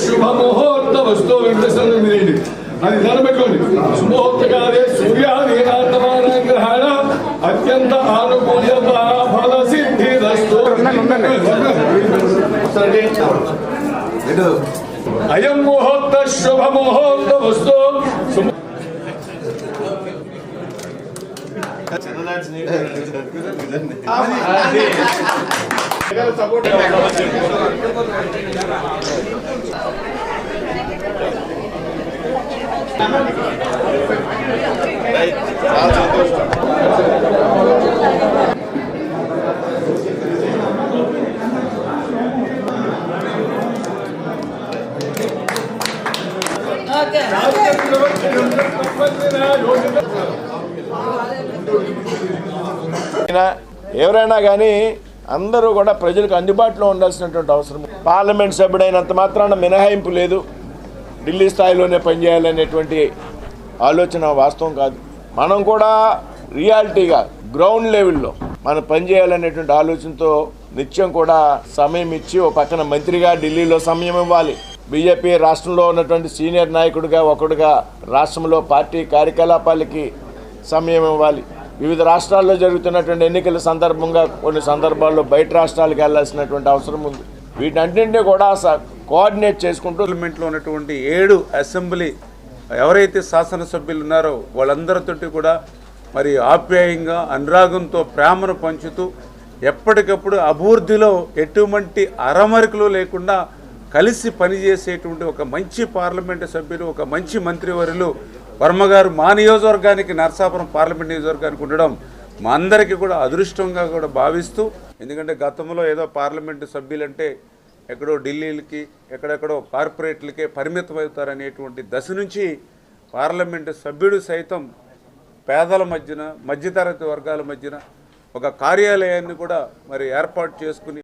శుభ ముహూర్త వస్తు వెంకటేశ్వర మీరేంటి అది ధనం పెట్టుకోండి శుభముహూర్తకాలే సూర్యాదీనాంతమానాంగ్రహాణ అత్యంత ఆనుకూల్యత ఫల సిద్ధి అయం ముహూర్త శుభ ముహూర్త వస్తు 지내요. 제가 서포트 아, 네. 저도 Okay. అయినా ఎవరైనా కానీ అందరూ కూడా ప్రజలకు అందుబాటులో ఉండాల్సినటువంటి అవసరం. పార్లమెంట్ సభ్యుడైనంత మాత్రాన మినహాయింపు లేదు. ఢిల్లీ స్థాయిలోనే పనిచేయాలనేటువంటి ఆలోచన వాస్తవం కాదు. మనం కూడా రియాలిటీగా గ్రౌండ్ లెవెల్లో మనం పనిచేయాలనేటువంటి ఆలోచనతో నిత్యం కూడా సమయం ఇచ్చి ఓ పక్కన మంత్రిగా ఢిల్లీలో సమయం ఇవ్వాలి. బీజేపీ రాష్ట్రంలో ఉన్నటువంటి సీనియర్ నాయకుడిగా ఒకడుగా రాష్ట్రంలో పార్టీ కార్యకలాపాలకి సమయం ఇవ్వాలి. వివిధ రాష్ట్రాల్లో జరుగుతున్నటువంటి ఎన్నికల సందర్భంగా కొన్ని సందర్భాల్లో బయట రాష్ట్రాలకు వెళ్ళాల్సినటువంటి అవసరం ఉంది. వీటన్నింటినీ కూడా స- కోఆర్డినేట్ చేసుకుంటూ పార్లమెంట్లో ఉన్నటువంటి ఏడు అసెంబ్లీ ఎవరైతే శాసనసభ్యులు ఉన్నారో వాళ్ళందరితోటి కూడా మరి ఆప్యాయంగా అనురాగంతో ప్రేమను పంచుతూ ఎప్పటికప్పుడు అభివృద్ధిలో ఎటువంటి అరమరికలు లేకుండా కలిసి పనిచేసేటువంటి ఒక మంచి పార్లమెంటు సభ్యులు ఒక మంచి మంత్రివర్యులు వర్మ గారు మా నియోజకవర్గానికి నర్సాపురం పార్లమెంట్ నియోజకవర్గానికి ఉండడం మా అందరికీ కూడా అదృష్టంగా కూడా భావిస్తూ ఎందుకంటే గతంలో ఏదో పార్లమెంటు సభ్యులంటే ఎక్కడో ఢిల్లీలకి ఎక్కడెక్కడో కార్పొరేట్లకే పరిమితం అవుతారనేటువంటి దశ నుంచి పార్లమెంటు సభ్యుడు సైతం పేదల మధ్యన మధ్యతరగతి వర్గాల మధ్యన ఒక కార్యాలయాన్ని కూడా మరి ఏర్పాటు చేసుకుని